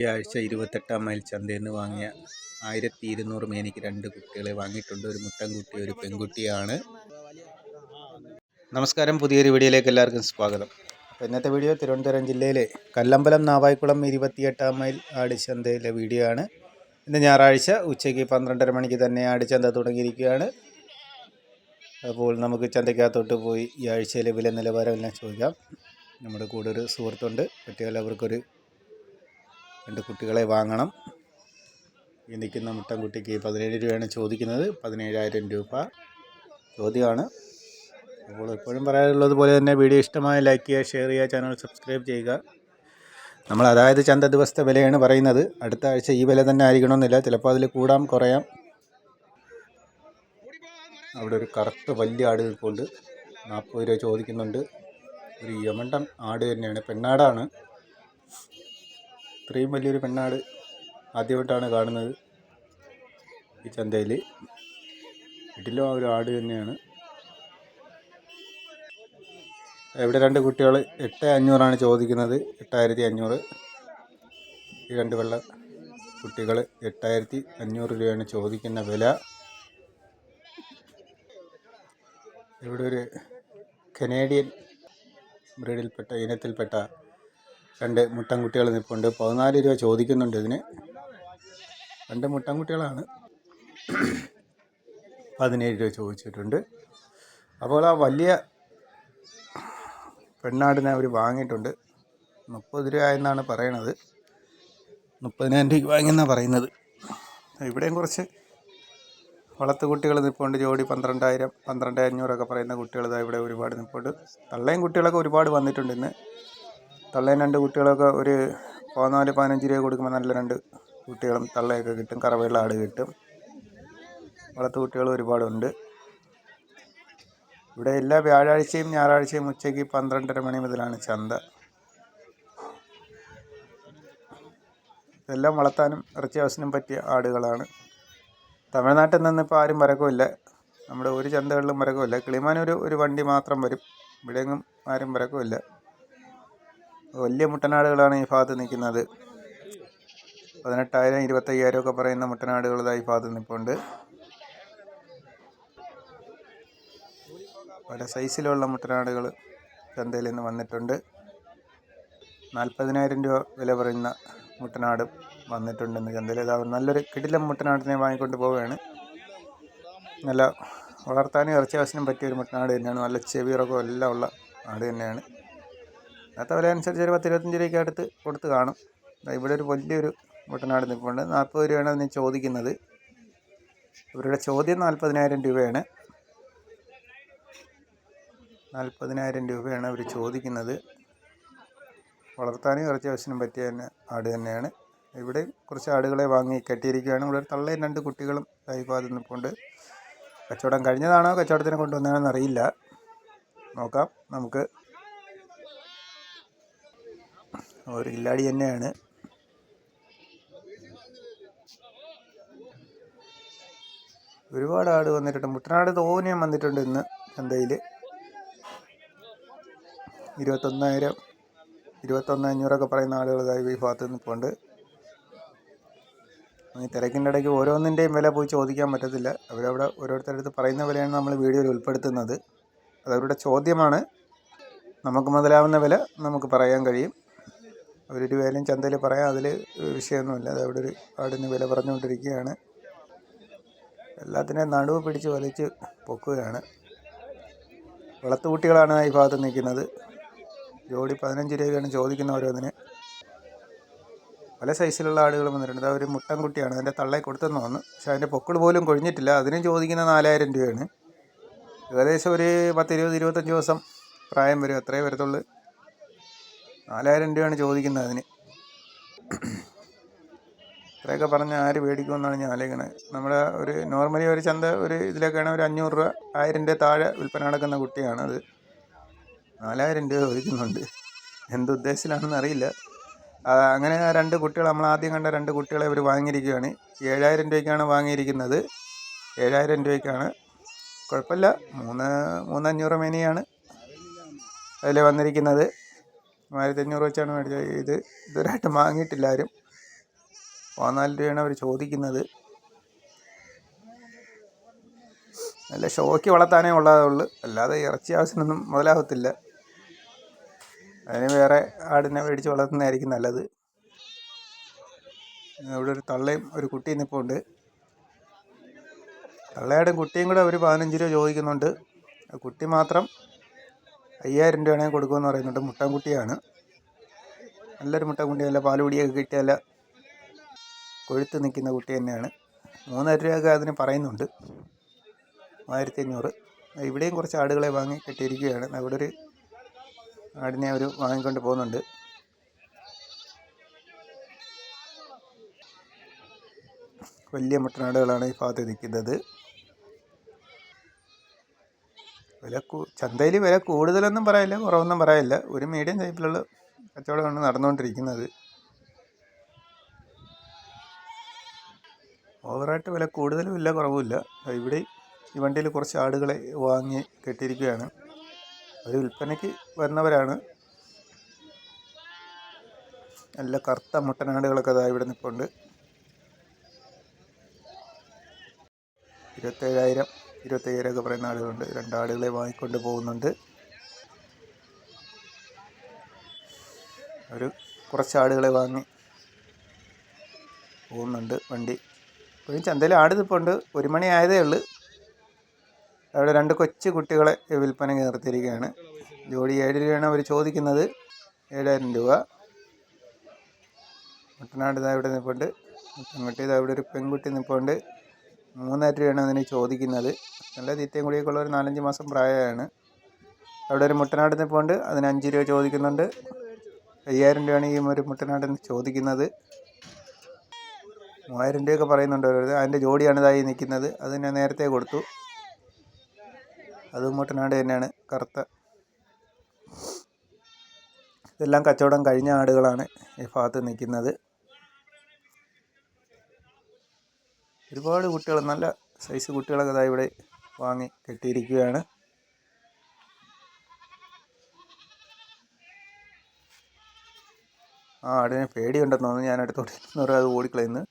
ഈ ഇരുപത്തെട്ടാം മൈൽ ചന്തയിൽ നിന്ന് വാങ്ങിയ ആയിരത്തി ഇരുന്നൂറ് മേനിക്ക് രണ്ട് കുട്ടികളെ വാങ്ങിയിട്ടുണ്ട്. ഒരു മുട്ടൻകുട്ടി ഒരു പെൺകുട്ടിയാണ്. നമസ്കാരം. പുതിയൊരു വീഡിയോയിലേക്ക് എല്ലാവർക്കും സ്വാഗതം. അപ്പോൾ ഇന്നത്തെ വീഡിയോ തിരുവനന്തപുരം ജില്ലയിലെ കല്ലമ്പലം നാവായിക്കുളം ഇരുപത്തിയെട്ടാം മൈൽ ആടിച്ചന്തയിലെ വീഡിയോ ആണ്. ഇന്ന് ഞായറാഴ്ച ഉച്ചയ്ക്ക് പന്ത്രണ്ടര മണിക്ക് തന്നെ ആടിച്ചന്ത തുടങ്ങിയിരിക്കുകയാണ്. അപ്പോൾ നമുക്ക് ചന്തയ്ക്കകത്തോട്ട് പോയി ഈ ആഴ്ചയിലെ വില നിലവാരം എല്ലാം ചോദിക്കാം. നമ്മുടെ കൂടെ ഒരു സുഹൃത്തുണ്ട്. പറ്റിയാൽ അവർക്കൊരു രണ്ട് കുട്ടികളെ വാങ്ങണം. ഈ നിൽക്കുന്ന മുട്ടൻകുട്ടിക്ക് പതിനേഴ് രൂപയാണ് ചോദിക്കുന്നത്. പതിനേഴായിരം രൂപ ചോദ്യമാണ്. അപ്പോൾ എപ്പോഴും പറയാറുള്ളത് പോലെ തന്നെ വീഡിയോ ഇഷ്ടമായ ലൈക്ക് ചെയ്യുക ഷെയർ ചെയ്യുക ചാനൽ സബ്സ്ക്രൈബ് ചെയ്യുക. നമ്മൾ അതായത് ചന്ത ദിവസത്തെ വിലയാണ് പറയുന്നത്. അടുത്ത ആഴ്ച ഈ വില തന്നെ ആയിരിക്കണമെന്നില്ല. ചിലപ്പോൾ അതിൽ കൂടാം കുറയാം. അവിടെ ഒരു കറുത്ത വലിയ ആട് നിൽപ്പുണ്ട്. നാൽപ്പത് രൂപ ചോദിക്കുന്നുണ്ട്. ഒരു യമണ്ടൻ ആട് തന്നെയാണ്. പെണ്ണാടാണ്. ഇത്രയും വലിയൊരു പെണ്ണാട് ആദ്യമായിട്ടാണ് കാണുന്നത് ഈ ചന്തയിൽ വീട്ടിലും ആ ഒരു ആട് തന്നെയാണ്. ഇവിടെ രണ്ട് കുട്ടികൾ എട്ട് അഞ്ഞൂറാണ് ചോദിക്കുന്നത്. എട്ടായിരത്തി അഞ്ഞൂറ്. ഈ രണ്ട് വെള്ള കുട്ടികൾ എട്ടായിരത്തി അഞ്ഞൂറ് രൂപയാണ് ചോദിക്കുന്ന വില. ഇവിടെ ഒരു കനേഡിയൻ ബ്രീഡിൽപ്പെട്ട ഇനത്തിൽപ്പെട്ട രണ്ട് മുട്ടൻകുട്ടികൾ നിൽപ്പുണ്ട്. പതിനാല് രൂപ ചോദിക്കുന്നുണ്ട് ഇതിന്. രണ്ട് മുട്ടൻകുട്ടികളാണ്. പതിനേഴ് രൂപ ചോദിച്ചിട്ടുണ്ട്. അപ്പോൾ ആ വലിയ പെണ്ണാടിനെ അവർ വാങ്ങിയിട്ടുണ്ട്. മുപ്പത് രൂപ എന്നാണ് പറയണത്. മുപ്പതിനായിരം രൂപയ്ക്ക് വാങ്ങിയെന്നാണ് പറയുന്നത്. ഇവിടെയും കുറച്ച് വളർത്തു കുട്ടികൾ നിൽപ്പുണ്ട്. ജോഡി പന്ത്രണ്ടായിരം പന്ത്രണ്ട് അഞ്ഞൂറൊക്കെ പറയുന്ന കുട്ടികൾ ഇതാ ഇവിടെ ഒരുപാട് നിൽപ്പുണ്ട്. തള്ളയും കുട്ടികളൊക്കെ ഒരുപാട് വന്നിട്ടുണ്ട് ഇന്ന്. തള്ളയും രണ്ട് കുട്ടികളൊക്കെ ഒരു പതിനാല് പതിനഞ്ച് രൂപ കൊടുക്കുമ്പോൾ നല്ല രണ്ട് കുട്ടികളും തള്ളയൊക്കെ കിട്ടും. കറവയുള്ള ആട് കിട്ടും. വളർത്തു കുട്ടികൾ ഒരുപാടുണ്ട്. ഇവിടെ എല്ലാ വ്യാഴാഴ്ചയും ഞായറാഴ്ചയും ഉച്ചയ്ക്ക് പന്ത്രണ്ടര മണി മുതലാണ് ചന്ത. ഇതെല്ലാം വളർത്താനും ഇറച്ചി ആവശ്യത്തിനും പറ്റിയ ആടുകളാണ്. തമിഴ്നാട്ടിൽ നിന്ന് ഇപ്പോൾ ആരും വരക്കുമില്ല നമ്മുടെ ഒരു ചന്തകളിലും വരക്കുമില്ല കിളിമാനൂർ ഒരു വണ്ടി മാത്രം വരും. ഇവിടെയെങ്ങും ആരും വരക്കുമില്ല വലിയ മുട്ടനാടുകളാണ് ഈ ഭാഗത്ത് നിൽക്കുന്നത്. പതിനെട്ടായിരം ഇരുപത്തയ്യായിരം ഒക്കെ പറയുന്ന മുട്ടനാടുകൾ ഈ ഭാഗത്ത് നിൽപ്പുണ്ട്. പല സൈസിലുള്ള മുട്ടനാടുകൾ ചന്തയിൽ നിന്ന് വന്നിട്ടുണ്ട്. നാൽപ്പതിനായിരം രൂപ വില പറയുന്ന മുട്ടനാട് വന്നിട്ടുണ്ടെന്ന് ചന്തയിൽ. ഇതാവും നല്ലൊരു കിടിലം മുട്ടനാടിനെ വാങ്ങിക്കൊണ്ട് പോവുകയാണ്. നല്ല വളർത്താനും ഇറച്ചി ആവശ്യത്തിനും പറ്റിയ ഒരു മുട്ടനാട് തന്നെയാണ്. നല്ല ചെവിയിറക്കവും എല്ലാം ഉള്ള ആട് തന്നെയാണ്. ഇന്നത്തെ വില അനുസരിച്ച് ഒരു പത്ത് ഇരുപത്തഞ്ച് രൂപയ്ക്ക് അടുത്ത് കൊടുത്ത് കാണും. ഇവിടെ ഒരു വലിയൊരു മുട്ടനാട് നിൽപ്പുണ്ട്. നാൽപ്പത് രൂപയാണ് അതിന് ചോദിക്കുന്നത്. ഇവരുടെ ചോദ്യം നാൽപ്പതിനായിരം രൂപയാണ്. നാൽപ്പതിനായിരം രൂപയാണ് അവർ ചോദിക്കുന്നത്. വളർത്താനും ഇറച്ചി ആവശ്യത്തിനും പറ്റിയ തന്നെ ആട് തന്നെയാണ്. ഇവിടെ കുറച്ച് ആടുകളെ വാങ്ങി കെട്ടിയിരിക്കുകയാണ്. ഇവിടെ തള്ളയും രണ്ട് കുട്ടികളും ഭാഗത്ത് നിൽപ്പുണ്ട്. കച്ചവടം കഴിഞ്ഞതാണോ കച്ചവടത്തിന് കൊണ്ടുവന്നതാണെന്ന് അറിയില്ല നോക്കാം. നമുക്ക് ഒരു കില്ലാടി തന്നെയാണ്. ഒരുപാട് ആട് വന്നിട്ടുണ്ട്. മുട്ടനാട് തോന്നിയും വന്നിട്ടുണ്ട് ഇന്ന് ചന്തയിൽ ഇരുപത്തൊന്നായിരം ഇരുപത്തൊന്ന് പറയുന്ന ആളുകൾ ഈ ഭാഗത്ത് നിൽപ്പുണ്ട്. ഈ തിരക്കിന്റെ ഇടയ്ക്ക് ഓരോന്നിന്റെയും വില പോയി ചോദിക്കാൻ പറ്റത്തില്ല. അവരവിടെ ഓരോരുത്തരുടെ അടുത്ത് പറയുന്ന വിലയാണ് നമ്മൾ വീഡിയോയിൽ ഉൾപ്പെടുത്തുന്നത്. അതവരുടെ ചോദ്യമാണ്. നമുക്ക് മുതലാവുന്ന വില നമുക്ക് പറയാൻ കഴിയും. അവരൊരു വിലയും ചന്തയിൽ പറയാം അതിൽ വിഷയമൊന്നുമില്ല. അത് അവിടെ ഒരു ആടിന് വില പറഞ്ഞുകൊണ്ടിരിക്കുകയാണ്. എല്ലാത്തിനെയും നടുവ് പിടിച്ച് വലിച്ച് പൊക്കുകയാണ്. വളർത്തുകുട്ടികളാണ് ഈ ഭാഗത്ത് നിൽക്കുന്നത്. ജോഡി പതിനഞ്ച് രൂപയാണ് ചോദിക്കുന്ന ഓരോന്നിന്. പല സൈസിലുള്ള ആടുകൾ വന്നിട്ടുണ്ട്. ഒരു മുട്ടൻകുട്ടിയാണ് അതിന്റെ തള്ളയെ കൊടുത്തെന്ന് തോന്നുന്നു. പക്ഷേ അതിന്റെ പൊക്കിൾ പോലും കൊഴിഞ്ഞിട്ടില്ല. അതിനും ചോദിക്കുന്ന നാലായിരം രൂപയാണ്. ഏകദേശം ഒരു പത്ത് ഇരുപത് ഇരുപത്തഞ്ച് ദിവസം പ്രായം വരും. അത്രയേ വരത്തുള്ളൂ. നാലായിരം രൂപയാണ് ചോദിക്കുന്നത് അതിന്. ഇത്രയൊക്കെ പറഞ്ഞ് ആര് മേടിക്കുമെന്നാണ് ഞാൻ ആലോചിക്കുന്നത്. നമ്മുടെ ഒരു നോർമലി ഒരു ചന്ത ഒരു ഇതിലൊക്കെയാണ് ഒരു അഞ്ഞൂറ് രൂപ ആയിരം രൂപ താഴെ വിൽപ്പന നടക്കുന്ന കുട്ടിയാണ് അത്. നാലായിരം രൂപ ചോദിക്കുന്നുണ്ട്. എന്തുദ്ദേശത്തിലാണെന്ന് അറിയില്ല. അങ്ങനെ രണ്ട് കുട്ടികൾ നമ്മൾ ആദ്യം കണ്ട രണ്ട് കുട്ടികളെ ഇവർ വാങ്ങിയിരിക്കുകയാണ്. ഏഴായിരം രൂപയ്ക്കാണ് വാങ്ങിയിരിക്കുന്നത്. ഏഴായിരം രൂപയ്ക്കാണ്. കുഴപ്പമില്ല. മൂന്ന് മൂന്നഞ്ഞൂറ് മേനിയാണ് അതിൽ വന്നിരിക്കുന്നത്. ആയിരത്തി അഞ്ഞൂറ് വെച്ചാണ് മേടിച്ചത്. ഇത് ഇതുവരായിട്ട് വാങ്ങിയിട്ടില്ല ആരും. പതിനാല് രൂപയാണ് അവർ ചോദിക്കുന്നത്. നല്ല ഷോക്ക് വളർത്താനേ ഉള്ളതേ ഉള്ളൂ അല്ലാതെ ഇറച്ചി ആവശ്യമൊന്നും മുതലാകത്തില്ല അതിന് വേറെ ആടിനെ മേടിച്ച് വളർത്തുന്നതായിരിക്കും നല്ലത്. ഇവിടെ ഒരു തള്ളയും ഒരു കുട്ടിയും നിൽപ്പുണ്ട് തള്ളയാടും കുട്ടിയും കൂടെ അവർ പതിനഞ്ച് രൂപ ചോദിക്കുന്നുണ്ട്. കുട്ടി മാത്രം അയ്യായിരം രൂപയാണെങ്കിൽ കൊടുക്കുമെന്ന് പറയുന്നുണ്ട്. മുട്ടൻകുട്ടിയാണ്. നല്ലൊരു മുട്ടൻകുട്ടി നല്ല കിട്ടിയല്ല കൊഴുത്ത് നിൽക്കുന്ന കുട്ടി തന്നെയാണ്. മൂന്നര രൂപയൊക്കെ അതിന് പറയുന്നുണ്ട്. മൂവായിരത്തി അഞ്ഞൂറ് ഇവിടെയും കുറച്ച് ആടുകളെ വാങ്ങി കെട്ടിയിരിക്കുകയാണ്. അവിടെ ഒരു ആടിനെ അവർ വാങ്ങിക്കൊണ്ട് പോകുന്നുണ്ട്. വലിയ മുട്ടനാടുകളാണ് ഈ ഭാഗത്ത് നിൽക്കുന്നത്. വില ചന്തയിൽ വില കൂടുതലൊന്നും പറയില്ല കുറവൊന്നും പറയില്ല. ഒരു മീഡിയം ടൈപ്പിലുള്ള കച്ചവടമാണ് നടന്നുകൊണ്ടിരിക്കുന്നത്. ഓവറായിട്ട് വില കൂടുതലും ഇല്ല കുറവുമില്ല. ഇവിടെ ഈ വണ്ടിയിൽ കുറച്ച് ആടുകളെ വാങ്ങി കെട്ടിയിരിക്കുകയാണ്. അവർ വിൽപ്പനയ്ക്ക് വരുന്നവരാണ്. നല്ല കറുത്ത മുട്ടനാടുകളൊക്കെ അതാ ഇവിടെ നിൽപ്പുണ്ട് ഇരുപത്തേഴായിരം ഇരുപത്തയ്യായിരം ഒക്കെ പറയുന്ന ആളുകളുണ്ട്. രണ്ടാളുകളെ ആടുകളെ വാങ്ങിക്കൊണ്ട് പോകുന്നുണ്ട്. ഒരു കുറച്ച് ആടുകളെ വാങ്ങി പോകുന്നുണ്ട് വണ്ടി. ഇപ്പോഴും ചന്തയിൽ ആട് നിൽപ്പുണ്ട് ഒരു മണി ആയതേ ഉള്ളൂ. അവിടെ രണ്ട് കൊച്ചു കുട്ടികളെ വിൽപ്പനയ്ക്ക് നിർത്തിയിരിക്കുകയാണ്. ജോഡി ഏഴ് രൂപയാണ് അവർ ചോദിക്കുന്നത്. ഏഴായിരം രൂപ. മുട്ടനാട് ഇതാ ഇവിടെ നിൽപ്പുണ്ട് മുട്ടൻകുട്ടി ഇതാ ഇവിടെ ഒരു പെൺകുട്ടി നിൽപ്പുണ്ട് മൂന്നര രൂപയാണ് അതിന് ചോദിക്കുന്നത്. നല്ല തീറ്റയും കൂടിയൊക്കെ ഉള്ള ഒരു നാലഞ്ച് മാസം പ്രായമാണ്. അവിടെ ഒരു മുട്ടനാട് പോണ്ട് അതിന് അഞ്ച് രൂപ ചോദിക്കുന്നുണ്ട്. അയ്യായിരം രൂപയാണ് ഈ ഒരു മുട്ടനാടിന് ചോദിക്കുന്നത്. മൂവായിരം രൂപയൊക്കെ പറയുന്നുണ്ട് ഓരോരുത്തർ. അതിന്റെ ജോഡിയാണ് ഇതായി നിൽക്കുന്നത്. അത് ഞാൻ നേരത്തെ കൊടുത്തു. അത് മുട്ടനാട് തന്നെയാണ്. കറുത്ത. ഇതെല്ലാം കച്ചവടം കഴിഞ്ഞ ആടുകളാണ് ഈ ഭാഗത്ത് നിൽക്കുന്നത്. ഒരുപാട് കുട്ടികൾ നല്ല സൈസ് കുട്ടികളൊക്കെ ഇതാ ഇവിടെ വാങ്ങി കെട്ടിയിരിക്കുകയാണ്. ആ ആടിനെ പേടിയുണ്ടെന്ന് തോന്നുന്നു. ഞാൻ അടുത്തോട്ട് പറയാം അത് ഓടിക്കളയുന്നു.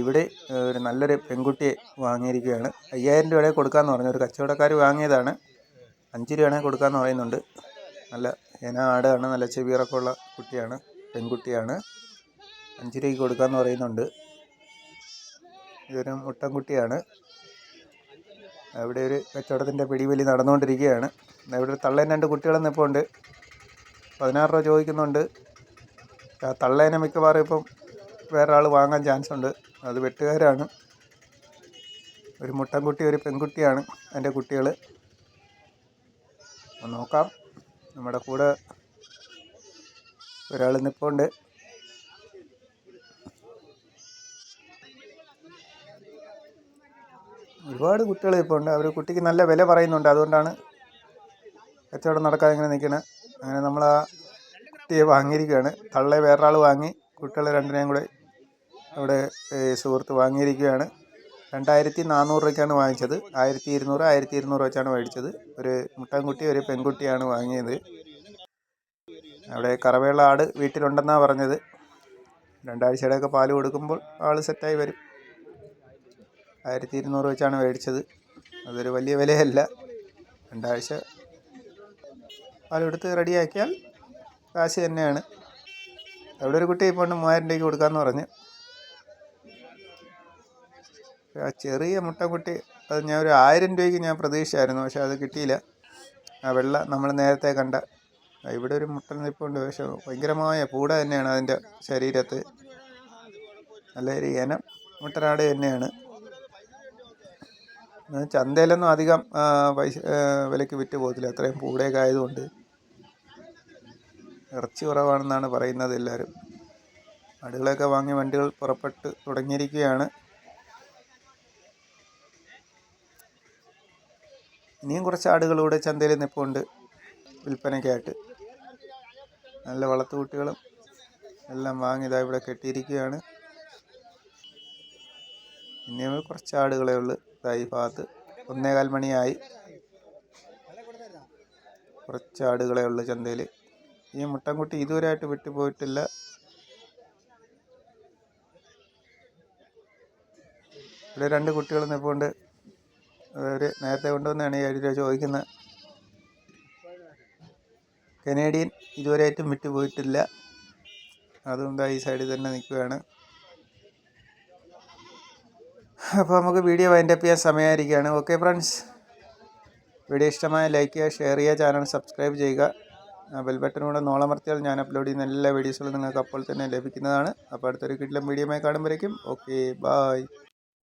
ഇവിടെ ഒരു നല്ലൊരു പെൺകുട്ടിയെ വാങ്ങിയിരിക്കുകയാണ്. അയ്യായിരം രൂപയുടെ കൊടുക്കാമെന്ന് പറഞ്ഞു. ഒരു കച്ചവടക്കാർ വാങ്ങിയതാണ്. അഞ്ച് രൂപയാണെ കൊടുക്കാമെന്ന് പറയുന്നുണ്ട്. നല്ല ഇന ആടാണ് നല്ല ചെവിയിറക്കമുള്ള ഉള്ള കുട്ടിയാണ് പെൺകുട്ടിയാണ്. അഞ്ച് രൂപയ്ക്ക് കൊടുക്കാമെന്ന് പറയുന്നുണ്ട്. ഇതൊരു മുട്ടൻകുട്ടിയാണ്. അവിടെ ഒരു കച്ചവടത്തിന്റെ പിടിവലി നടന്നുകൊണ്ടിരിക്കുകയാണ്. ഇവിടെ ഒരു തള്ളേൻ രണ്ട് കുട്ടികളെ നിൽപ്പുണ്ട് പതിനാറ് രൂപ ചോദിക്കുന്നുണ്ട്. ആ തള്ളേനെ മിക്കവാറും ഇപ്പം വേറെ വാങ്ങാൻ ചാൻസ് ഉണ്ട് അത് വെട്ടുകാരാണ്. ഒരു മുട്ടൻകുട്ടി ഒരു പെൺകുട്ടിയാണ് എന്റെ കുട്ടികൾ നോക്കാം. നമ്മുടെ കൂടെ ഒരാൾ നിൽപ്പുണ്ട് ഒരുപാട് കുട്ടികൾ ഇപ്പോൾ ഉണ്ട്. അവർ കുട്ടിക്ക് നല്ല വില പറയുന്നുണ്ട്. അതുകൊണ്ടാണ് കച്ചവടം നടക്കാതെ ഇങ്ങനെ നിൽക്കുന്നത് അങ്ങനെ നമ്മൾ ആ കുട്ടിയെ വാങ്ങിയിരിക്കുകയാണ്. തള്ളെ വേറൊരാൾ വാങ്ങി കുട്ടികളെ രണ്ടിനെയും കൂടെ അവിടെ സുഹൃത്ത് വാങ്ങിയിരിക്കുകയാണ്. രണ്ടായിരത്തി നാനൂറ് രൂപയ്ക്കാണ് വാങ്ങിച്ചത്. ആയിരത്തി ഇരുന്നൂറ് ആയിരത്തി ഇരുന്നൂറ് വെച്ചാണ് മേടിച്ചത്. ഒരു മുട്ടൻകുട്ടി ഒരു പെൺകുട്ടിയാണ് വാങ്ങിയത്. അവിടെ കറവയുള്ള ആട് വീട്ടിലുണ്ടെന്നാണ് പറഞ്ഞത്. രണ്ടാഴ്ചയുടെയൊക്കെ പാൽ കൊടുക്കുമ്പോൾ ആൾ സെറ്റായി വരും. ആയിരത്തി ഇരുന്നൂറ് വെച്ചാണ് മേടിച്ചത്. അതൊരു വലിയ വിലയല്ല. രണ്ടാഴ്ച പാലെടുത്ത് റെഡിയാക്കിയാൽ കാശ് തന്നെയാണ്. അവിടെ ഒരു കുട്ടി ഇപ്പോൾ മൂവായിരം രൂപയ്ക്ക് കൊടുക്കാമെന്ന് പറഞ്ഞ്. ആ ചെറിയ മുട്ടക്കുട്ടി അത് ഞാൻ ഒരു ആയിരം രൂപയ്ക്ക് ഞാൻ പ്രതീക്ഷിച്ചായിരുന്നു പക്ഷെ അത് കിട്ടിയില്ല. ആ വെള്ള നമ്മൾ നേരത്തെ കണ്ട ഇവിടെ ഒരു മുട്ടൻ നിൽപ്പുണ്ട് പക്ഷെ ഭയങ്കരമായ പൂട തന്നെയാണ് അതിന്റെ ശരീരത്ത്. നല്ലൊരു ഇനം മുട്ടനാട് തന്നെയാണ്. ചന്തയിലൊന്നും അധികം പൈസ വിലയ്ക്ക് വിറ്റ് പോകത്തില്ല. അത്രയും പൂടയൊക്കെ ആയതുകൊണ്ട്. ഇറച്ചി കുറവാണെന്നാണ് പറയുന്നത് എല്ലാവരും. ആടുകളെയൊക്കെ വാങ്ങി വണ്ടികൾ പുറപ്പെട്ട് തുടങ്ങിയിരിക്കുകയാണ്. ഇനിയും കുറച്ച് ആടുകൾ ഇവിടെ ചന്തയിൽ നിൽപ്പുണ്ട് വിൽപ്പനയ്ക്കായിട്ട്. നല്ല വളർത്തുകുട്ടികളും എല്ലാം വാങ്ങി ഇവിടെ കെട്ടിയിരിക്കുകയാണ്. ഇനിയും കുറച്ച് ആടുകളേ ഉള്ളൂ. ഇതായി ഭാഗത്ത് ഒന്നേകാൽ മണിയായി. കുറച്ച് ആടുകളെ ഉള്ളൂ ചന്തയിൽ ഈ മുട്ടൻകുട്ടി ഇതുവരെയായിട്ട് വിട്ടുപോയിട്ടില്ല. ഇവിടെ രണ്ട് കുട്ടികൾ നിൽപ്പുണ്ട് അവർ നേരത്തെ കൊണ്ടുവന്നാണ് ഈ അരി ചോദിക്കുന്നത് കനേഡിയൻ ഇതുവരെയായിട്ടും വിട്ടുപോയിട്ടില്ല. അതും ഈ സൈഡിൽ തന്നെ നിൽക്കുകയാണ്. അപ്പോൾ നമുക്ക് വീഡിയോ വൈൻഡപ്പ് ചെയ്യാൻ സമയമായിരിക്കുകയാണ്. ഓക്കെ ഫ്രണ്ട്സ് വീഡിയോ ഇഷ്ടമായ ലൈക്ക് ചെയ്യുക ഷെയർ ചെയ്യുക ചാനൽ സബ്സ്ക്രൈബ് ചെയ്യുക. ബെൽ ബട്ടനൂടെ നോളമർത്തിയാൽ ഞാൻ അപ്ലോഡ് ചെയ്യുന്ന എല്ലാ വീഡിയോസുകളും നിങ്ങൾക്ക് അപ്പോൾ തന്നെ ലഭിക്കുന്നതാണ്. അപ്പോൾ അടുത്തൊരു കിട്ടിലും വീഡിയോമായി കാണുമ്പോഴേക്കും. Okay bye